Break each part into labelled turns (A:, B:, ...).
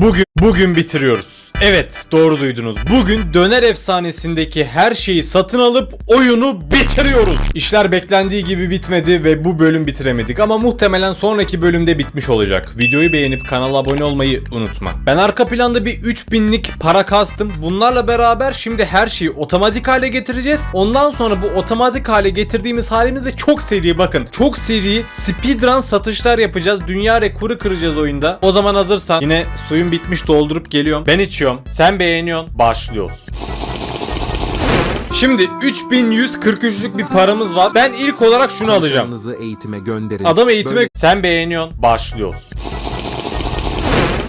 A: Bugün bugün bitiriyoruz. Evet, doğru duydunuz. Bugün Döner Efsanesi'ndeki her şeyi satın alıp oyunu bitiriyoruz. İşler beklendiği gibi bitmedi ve bu bölüm bitiremedik ama muhtemelen sonraki bölümde bitmiş olacak. Videoyu beğenip kanala abone olmayı unutma. Ben arka planda bir 3000'lik para kastım. Bunlarla beraber şimdi her şeyi otomatik hale getireceğiz. Ondan sonra bu otomatik hale getirdiğimiz halimizde çok seri bakın. Çok seri speedrun satışlar yapacağız. Dünya rekoru kıracağız oyunda. O zaman hazırsan yine suyun bitmiş doldurup geliyorum. Ben içiyorum. Sen beğeniyorsun. Başlıyoruz. Şimdi 3143'lük bir paramız var. Ben ilk olarak şunu alacağım.
B: Eğitime gönderin.
A: Adam eğitime
B: Böyle-
A: sen beğeniyorsun. Başlıyoruz.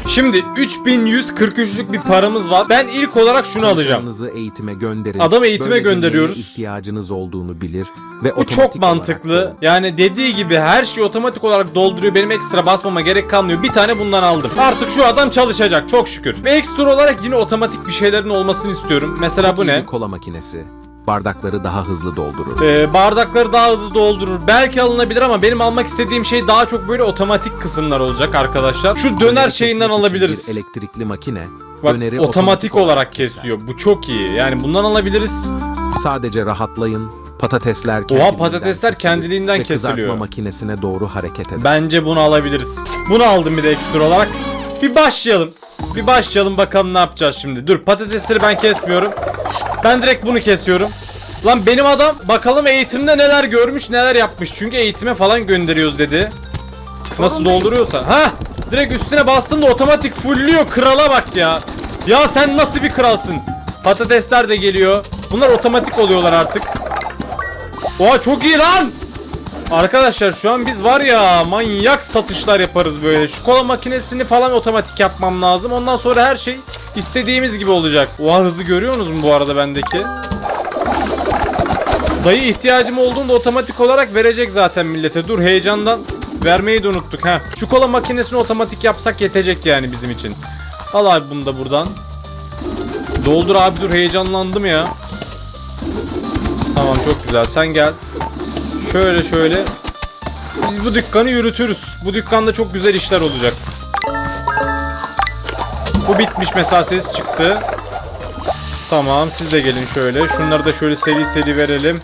A: Şimdi 3143'lük bir paramız var. Ben ilk olarak şunu alacağım.
B: Eğitime gönderin.
A: Adam eğitime
B: Böylece
A: gönderiyoruz.
B: neye ihtiyacınız olduğunu bilir ve
A: Bu çok
B: otomatik
A: mantıklı.
B: olarak
A: Yani dediği gibi her şeyi otomatik olarak dolduruyor. Benim ekstra basmama gerek kalmıyor. Bir tane bundan aldım. Artık şu adam çalışacak çok şükür. Ve ekstra olarak yine otomatik bir şeylerin olmasını istiyorum. Mesela bu
B: iyi
A: ne?
B: bir kola makinesi. Bardakları daha hızlı doldurur.
A: Ee, bardakları daha hızlı doldurur. Belki alınabilir ama benim almak istediğim şey daha çok böyle otomatik kısımlar olacak arkadaşlar. Şu döner şeyinden alabiliriz.
B: Elektrikli makine.
A: Bak
B: döneri
A: otomatik olarak
B: keser.
A: kesiyor. Bu çok iyi. Yani bundan alabiliriz.
B: Sadece rahatlayın. Patatesler
A: Oha,
B: kendiliğinden
A: patatesler
B: kesilir
A: kendiliğinden
B: ve
A: kesiliyor.
B: kızartma makinesine doğru hareket eder.
A: Bence bunu alabiliriz. Bunu aldım bir de ekstra olarak. Bir başlayalım. Bir başlayalım bakalım ne yapacağız şimdi. Dur patatesleri ben kesmiyorum. Ben direkt bunu kesiyorum. Lan benim adam bakalım eğitimde neler görmüş neler yapmış. Çünkü eğitime falan gönderiyoruz dedi. Nasıl dolduruyorsa. Ha? Direkt üstüne bastın da otomatik fullüyor. Krala bak ya. Ya sen nasıl bir kralsın? Patatesler de geliyor. Bunlar otomatik oluyorlar artık. Oha çok iyi lan. Arkadaşlar şu an biz var ya manyak satışlar yaparız böyle. Şu kola makinesini falan otomatik yapmam lazım. Ondan sonra her şey istediğimiz gibi olacak. Oha hızlı görüyorsunuz mu bu arada bendeki? Dayı ihtiyacım olduğunda otomatik olarak verecek zaten millete. Dur heyecandan vermeyi de unuttuk ha. Şu kola makinesini otomatik yapsak yetecek yani bizim için. Al abi bunu da buradan. Doldur abi dur heyecanlandım ya. Tamam çok güzel sen gel. Şöyle şöyle. Biz bu dükkanı yürütürüz. Bu dükkanda çok güzel işler olacak. Bu bitmiş mesela ses çıktı. Tamam siz de gelin şöyle. Şunları da şöyle seri seri verelim.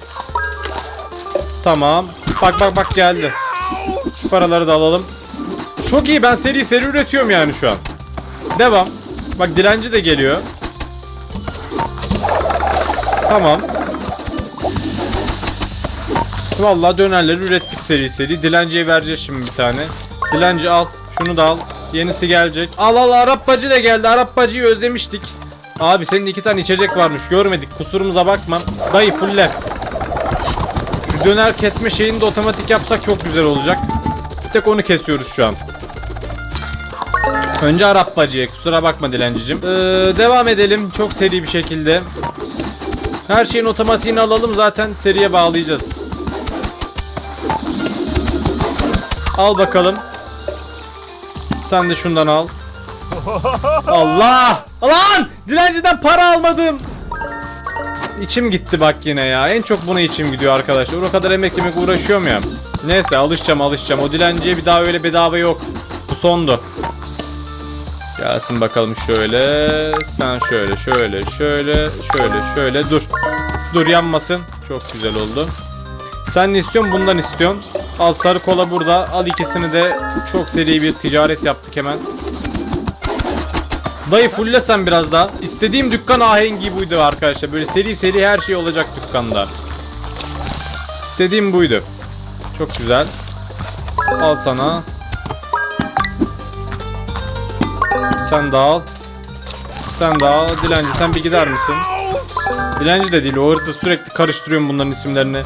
A: Tamam. Bak bak bak geldi. Şu paraları da alalım. Çok iyi ben seri seri üretiyorum yani şu an. Devam. Bak dilenci de geliyor. Tamam. Vallahi dönerleri ürettik seri seri. Dilenciye vereceğiz şimdi bir tane. Dilenci al. Şunu da al. Yenisi gelecek. Al al Arap bacı da geldi. Arap bacıyı özlemiştik. Abi senin iki tane içecek varmış. Görmedik. Kusurumuza bakma. Dayı fuller. Şu döner kesme şeyini de otomatik yapsak çok güzel olacak. Bir tek onu kesiyoruz şu an. Önce Arap bacıya. Kusura bakma dilencicim. Ee, devam edelim. Çok seri bir şekilde. Her şeyin otomatiğini alalım. Zaten seriye bağlayacağız. Al bakalım. Sen de şundan al. Allah! Lan! Dilenciden para almadım. İçim gitti bak yine ya. En çok buna içim gidiyor arkadaşlar. O kadar emek yemek uğraşıyorum ya. Neyse alışacağım alışacağım. O dilenciye bir daha öyle bedava yok. Bu sondu. Gelsin bakalım şöyle. Sen şöyle şöyle şöyle şöyle şöyle dur. Dur yanmasın. Çok güzel oldu. Sen ne istiyorsun? Bundan istiyorsun. Al sarı kola burada. Al ikisini de çok seri bir ticaret yaptık hemen. Dayı fulle sen biraz daha. İstediğim dükkan ahengi buydu arkadaşlar. Böyle seri seri her şey olacak dükkanda. İstediğim buydu. Çok güzel. Al sana. Sen de al. Sen de al. Dilenci sen bir gider misin? Dilenci de değil. O hırsız sürekli karıştırıyorum bunların isimlerini.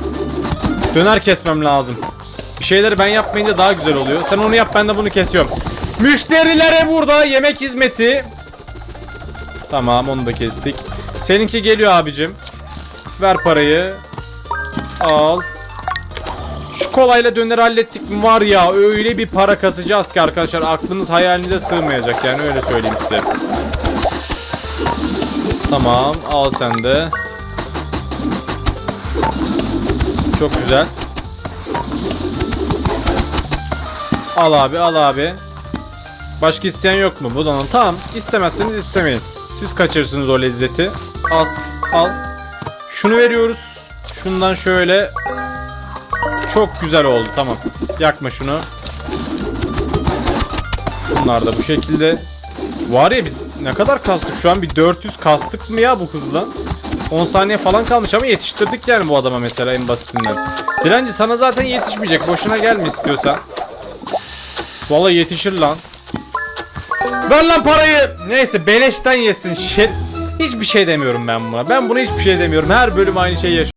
A: Döner kesmem lazım. Şeyleri ben yapmayınca daha güzel oluyor. Sen onu yap ben de bunu kesiyorum. Müşterilere burada yemek hizmeti. Tamam onu da kestik. Seninki geliyor abicim. Ver parayı. Al. Şu kolayla döneri hallettik mi var ya öyle bir para kasacağız ki arkadaşlar aklınız hayalinize sığmayacak yani öyle söyleyeyim size. Tamam al sen de. Çok güzel. Al abi al abi. Başka isteyen yok mu? Bu da tamam. İstemezseniz istemeyin. Siz kaçırırsınız o lezzeti. Al, al. Şunu veriyoruz. Şundan şöyle. Çok güzel oldu. Tamam. Yakma şunu. Bunlar da bu şekilde. Var ya biz ne kadar kastık şu an bir 400 kastık mı ya bu hızla? 10 saniye falan kalmış ama yetiştirdik yani bu adama mesela en basitinden. Direnci sana zaten yetişmeyecek. Boşuna gelme istiyorsan. Vallahi yetişir lan. Ver lan parayı. Neyse beleşten yesin. Şer... Hiçbir şey demiyorum ben buna. Ben buna hiçbir şey demiyorum. Her bölüm aynı şeyi yaşıyorum.